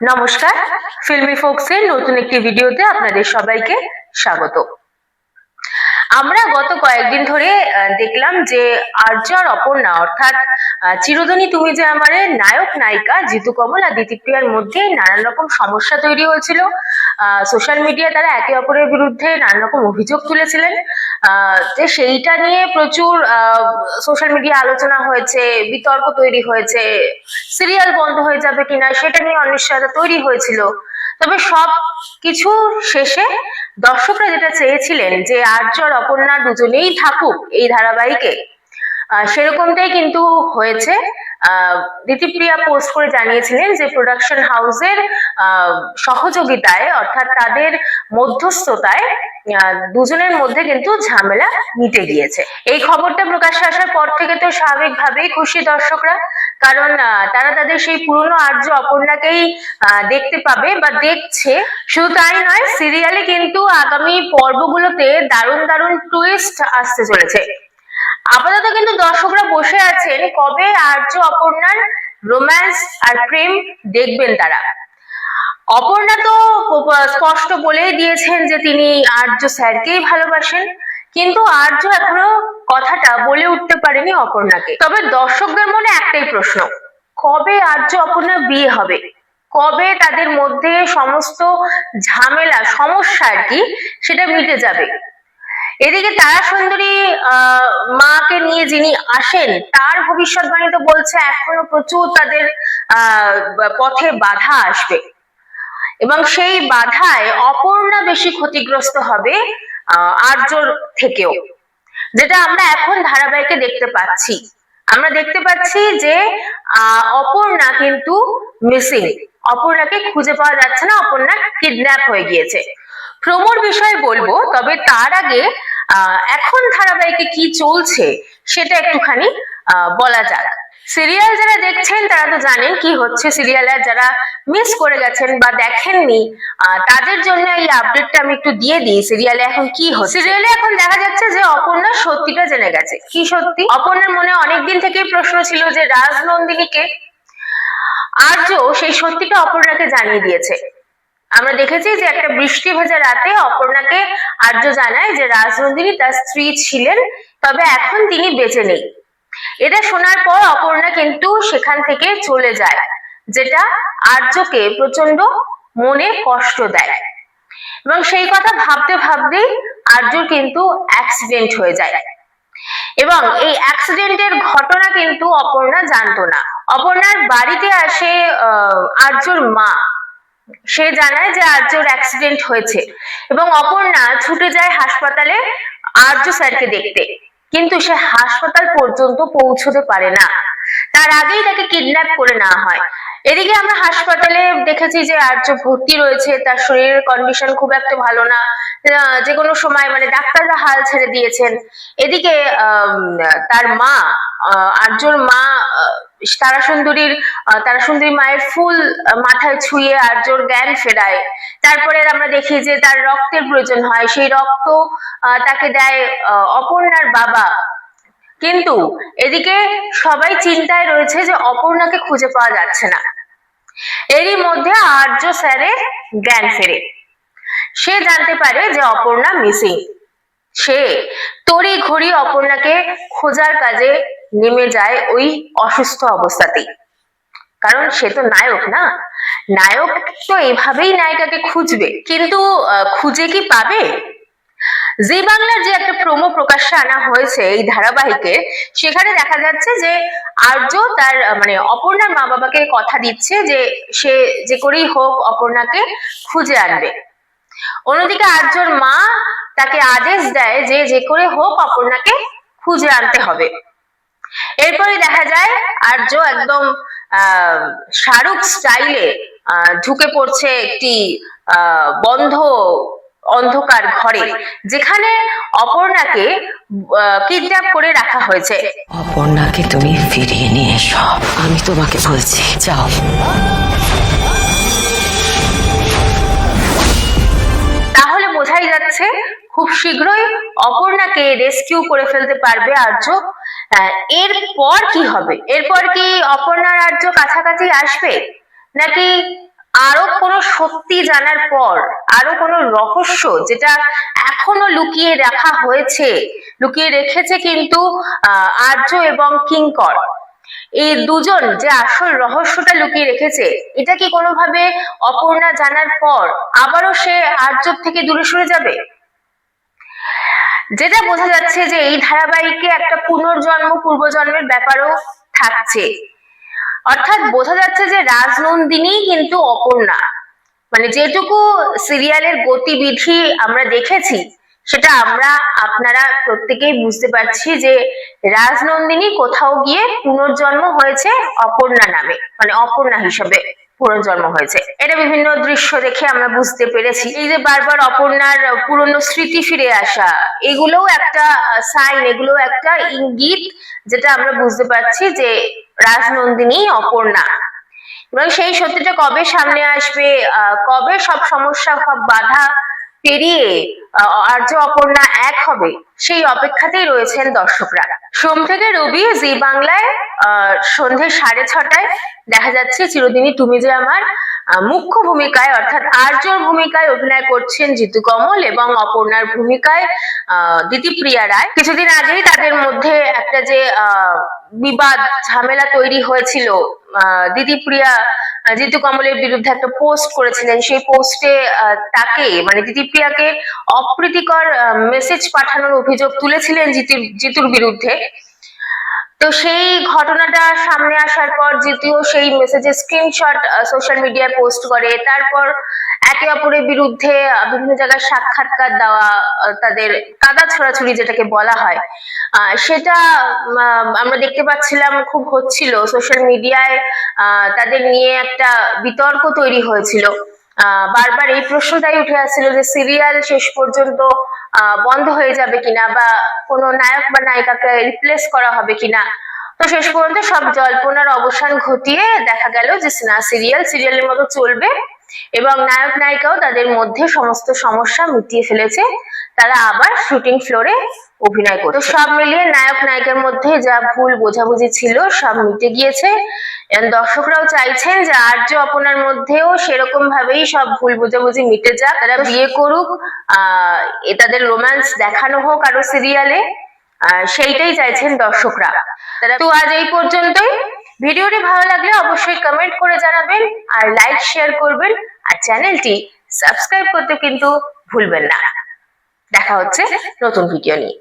নমস্কার ফিল্মি ফোক্সের নতুন একটি ভিডিওতে আপনাদের সবাইকে স্বাগত। আমরা গত কয়েকদিন ধরে দেখলাম যে আর্য আর অপর্ণা, অর্থাৎ চিরদিনই তুমি যে আমারে নায়ক, নায়িকা, জিতু, কমল আর দিতিপ্রিয়ার মধ্যে নানান রকম সমস্যা তৈরি হয়েছিল। সোশ্যাল মিডিয়া তারা একে অপরের বিরুদ্ধে নানান রকম অভিযোগ তুলেছিলেন। যে সেইটা নিয়ে প্রচুর সোশ্যাল মিডিয়া আলোচনা হয়েছে, বিতর্ক তৈরি হয়েছে সিরিয়াল বন্ধ হয়ে যাবে কিনা, সেটা নিয়ে অনিশ্চয়তা তৈরি হয়েছিল। তবে সব কিছু শেষে দর্শকরা যেটা চেয়েছিলেন যে আর্য আর অপর্ণা দুজনেই থাকুক এই ধারাবাহিকে সেরকমটাই কিন্তু হয়েছে। দিতিপ্রিয়া পোস্ট করে জানিয়েছিলেন যে প্রোডাকশন হাউসের সহযোগিতায় অর্থাৎ তাদের মধ্যস্থতায় দুজনের মধ্যে কিন্তু ঝামেলা মিটে গিয়েছে। এই খবরটা প্রকাশ্যে আসার পর থেকে তো স্বাভাবিকভাবেই খুশি দর্শকরা, কারণ তারা তাদের সেই পুরনো আর্য অপর্ণাকেই দেখতে পাবে বা দেখছে। শুধু তাই নয় সিরিয়ালে কিন্তু আগামী পর্বগুলোতে দারুণ দারুণ টুইস্ট আসতে চলেছে। আপাতত কিন্তু দর্শকরা বসে আছেন কবে আর্য অপর্ণার রোম্যান্স আর প্রেম দেখবেন তারা? অপর্ণা তো স্পষ্ট বলেই দিয়েছেন যে তিনি আর্য স্যারকেই ভালোবাসেন, কিন্তু আর্য এখনও কথাটা বলে উঠতে পারেনি অপর্ণাকে। তবে দর্শকদের মনে একটাই প্রশ্ন, কবে আর্য অপর্ণার বিয়ে হবে? কবে তাদের মধ্যে সমস্ত ঝামেলা, সমস্যা আর কি, সেটা মিটে যাবে? এদিকে তারা সুন্দরী মাকে নিয়ে যিনি আসেন, তার ভবিষ্যৎবাণী তো বলছে এখনও প্রচুর তাদের পথে বাধা আসবে। এবং সেই বাধায় অপর্ণা বেশি ক্ষতিগ্রস্ত হবে আর্যর থেকেও। যেটা আমরা এখন ধারাবাহিকে দেখতে পাচ্ছি। আমরা দেখতে পাচ্ছি যে অপর্ণা কিন্তু মিসিং অপর্ণাকে খুঁজে পাওয়া যাচ্ছে না, অপর্ণা কিডন্যাপ হয়ে গিয়েছে। প্রমোর বিষয়ে বলব, তবে তার আগে এখন ধারাবাহিকে কি চলছে সেটা একটুখানি বলা যাক। সিরিয়াল যারা দেখছেন, তারা তো জানেন কি হচ্ছে। সিরিয়ালে যারা মিস করে গেছেন বা দেখেননি তাদের জন্য এই আপডেটটা আমি একটু দিয়ে দিই। সিরিয়ালে এখন কি হচ্ছে? সিরিয়ালে এখন দেখা যাচ্ছে যে অপর্ণা সত্যিটা জেনে গেছে। কি সত্যি? অপর্ণার মনে অনেকদিন থেকেই প্রশ্ন ছিল যে রাজনন্দিনীকে, আর্য সেই সত্যিটা অপর্ণাকে জানিয়ে দিয়েছে। আমরা দেখেছি যে একটা বৃষ্টি ভেজা রাতে অপর্ণাকে আর্য জানায় যে রাজনন্দিনী তার স্ত্রী ছিলেন তবে এখন তিনি বেঁচে নেই। এটা শোনার পর অপর্ণা কিন্তু সেখান থেকে চলে যায় যেটা আর্যকে প্রচণ্ড মনে কষ্ট দেয়। এবং সেই কথা ভাবতে ভাবতেই আর্যর কিন্তু অ্যাক্সিডেন্ট হয়ে যায়। এবং এই অ্যাক্সিডেন্টের ঘটনা কিন্তু অপর্ণা জানতো না। অপর্ণার বাড়িতে আসে আহ, আর্যর মা। সে জানায় যে আর্যর অ্যাক্সিডেন্ট হয়েছে এবং অপর্ণা ছুটে যায় হাসপাতালে আর্য স্যারকে দেখতে। কিন্তু সে হাসপাতাল পর্যন্ত পৌঁছতে পারে না। তার আগেই তাকে কিডন্যাপ করে নেওয়া হয়। এদিকে আমরা হাসপাতালে দেখেছি যে আর্য ভর্তি রয়েছে, তার শরীরের কন্ডিশন খুব একটা ভালো না। যে কোনো সময় মানে ডাক্তাররা হাল ছেড়ে দিয়েছেন। এদিকে তার মা আর্যর মা তারা সুন্দরীর তারা সুন্দরী মায়ের ফুল মাথায় ছুঁয়ে আর্যর জ্ঞান ফেরায়। তারপরে আমরা দেখি যে তার রক্তের প্রয়োজন হয়। সেই রক্ত তাকে দেয় অপর্ণার বাবা। কিন্তু এদিকে সবাই চিন্তায় রয়েছে যে অপর্ণাকে খুঁজে পাওয়া যাচ্ছে না। এরই মধ্যে আর্য স্যারের জ্ঞান ফেরে। সে জানতে পারে যে অপর্ণা মিসিং সে তড়ি ঘড়ি অপর্ণাকে খোঁজার কাজে নেমে যায় ওই অসুস্থ অবস্থাতেই। কারণ সে তো নায়ক না? নায়ক তো এভাবেই নায়িকাকে খুঁজবে। কিন্তু খুঁজে কি পাবে? জি বাংলার যে একটা প্রোমো প্রকাশ্যে আনা হয়েছে এই ধারাবাহিকে, সেখানে দেখা যাচ্ছে যে আর্য তার মানে অপর্ণার মা বাবাকে কথা দিচ্ছে যে সে যে করেই হোক অপর্ণাকে খুঁজে আনবে। অন্যদিকে আর্যর মা তাকে আদেশ দেয় যে যে করে হোক অপর্ণাকে খুঁজে আনতে হবে। এরপরে দেখা যায় আর্য একদম আহ শাহরুখ স্টাইলে ঢুকে পড়ছে একটি আহ, বন্ধ অন্ধকার ঘরে যেখানে অপর্ণাকে কিডন্যাপ করে রাখা হয়েছে। অপর্ণাকে তুমি ফিরিয়ে নিয়ে এসো। আমি তোমাকে বলছি যাও। তাহলে বোঝাই যাচ্ছে খুব শীঘ্রই অপর্ণাকে রেস্কিউ করে ফেলতে পারবে আর্য। এরপর কি হবে? এরপর কি অপর্ণার আর্য কাছাকাছি আসবে? নাকি আরও কোনো সত্যি জানার পর, আরও কোনো রহস্য যেটা এখনও লুকিয়ে রাখা হয়েছে, লুকিয়ে রেখেছে কিন্তু আর্য এবং কিঙ্কর? এই দুজন যে আসল রহস্যটা লুকিয়ে রেখেছে, এটা কি কোনোভাবে অপর্ণা জানার পর আবারও সে আর্য থেকে দূরে সরে যাবে? যেটা বোঝা যাচ্ছে যে এই ধারাবাহিকে একটা পুনর্জন্ম, পূর্বজন্মের ব্যাপারও থাকছে। অর্থাৎ বোঝা যাচ্ছে যে রাজনন্দিনী কিন্তু অপর্ণা। মানে যেটুকু সিরিয়ালের গতিবিধি আমরা দেখেছি, সেটা আমরা আপনারা প্রত্যেকেই বুঝতে পারছি যে রাজনন্দিনী কোথাও গিয়ে পুনর্জন্ম হয়েছে অপর্ণা নামে মানে অপর্ণা হিসেবে। পুনর্জন্ম হয়েছে। এটা বিভিন্ন দৃশ্য দেখে আমরা বুঝতে পেরেছি। এই যে বারবার অপর্ণার পুরনো স্মৃতি ফিরে আসা, এগুলোও একটা সাইন এগুলো একটা ইঙ্গিত যেটা আমরা বুঝতে পারছি যে রাজনন্দিনী অপর্ণা। এবং সেই সত্যিটা কবে সামনে আসবে কবে সব সমস্যা, সব বাধা পেরিয়ে আর্য অপর্ণা এক হবে সেই অপেক্ষাতেই রয়েছেন দর্শকরা। সোম থেকে রবি জি বাংলায় সন্ধে সাড়ে ছটায়। দেখা যাচ্ছে চিরদিনই তুমি যে আমার মুখ্য ভূমিকায় অর্থাৎ আর্যর ভূমিকায় অভিনয় করছেন জিতু কমল এবং অপর্ণার ভূমিকায় দিতিপ্রিয়া রায়। কিছুদিন আগেই তাদের মধ্যে একটা যে বিবাদ ঝামেলা তৈরি হয়েছিল আহ, দিদিপ্রিয়া জিতু কমলের বিরুদ্ধে একটা পোস্ট করেছিলেন। সেই পোস্টে তাকে মানে দিদিপ্রিয়াকে অপ্রীতিকর মেসেজ পাঠানোর অভিযোগ তুলেছিলেন জিতুর জিতুর বিরুদ্ধে। তো সেই ঘটনাটা সামনে আসার পর জিতুও সেই মেসেজের স্ক্রিনশট সোশ্যাল মিডিয়ায় পোস্ট করে। তারপর একে অপরের বিরুদ্ধে বিভিন্ন জায়গায় সাক্ষাৎকার দেওয়া তাদের কাদা ছোড়াছুড়ি যেটাকে বলা হয় সেটা আমরা দেখতে পাচ্ছিলাম খুব হচ্ছিল। সোশ্যাল মিডিয়ায় তাদের নিয়ে একটা বিতর্ক তৈরি হয়েছিল। বারবার এই প্রশ্নটাই উঠে আসছিল যে সিরিয়াল শেষ পর্যন্ত বন্ধ হয়ে যাবে কিনা বা কোনো নায়ক বা নায়িকাকে রিপ্লেস করা হবে কিনা। তো শেষ পর্যন্ত সব জল্পনার অবসান ঘটিয়ে দেখা গেল যে না সিরিয়াল সিরিয়ালের মতো চলবে এবং নায়ক নায়িকাও তাদের মধ্যে সমস্ত সমস্যা মিটিয়ে ফেলেছে। তারা আবার শুটিং ফ্লোরে অভিনয় করতো সব মিলিয়ে নায়ক নায়িকার মধ্যে যা ভুল বোঝাবুঝি ছিল সব মিটে গিয়েছে। দর্শকরাও চাইছেন যে আর্য অপনার মধ্যেও সেরকম ভাবেই সব ভুল বোঝাবুঝি মিটে যাক। তারা বিয়ে করুক আহ তাদের রোম্যান্স দেখানো হোক আরও সিরিয়ালে সেইটাই চাইছেন দর্শকরা। তারা তো আজ এই পর্যন্তই। ভিডিওটি ভালো লাগলে অবশ্যই কমেন্ট করে জানাবেন আর লাইক শেয়ার করবেন। আর চ্যানেলটি সাবস্ক্রাইব করতে কিন্তু ভুলবেন না। দেখা হচ্ছে নতুন ভিডিও নিয়ে।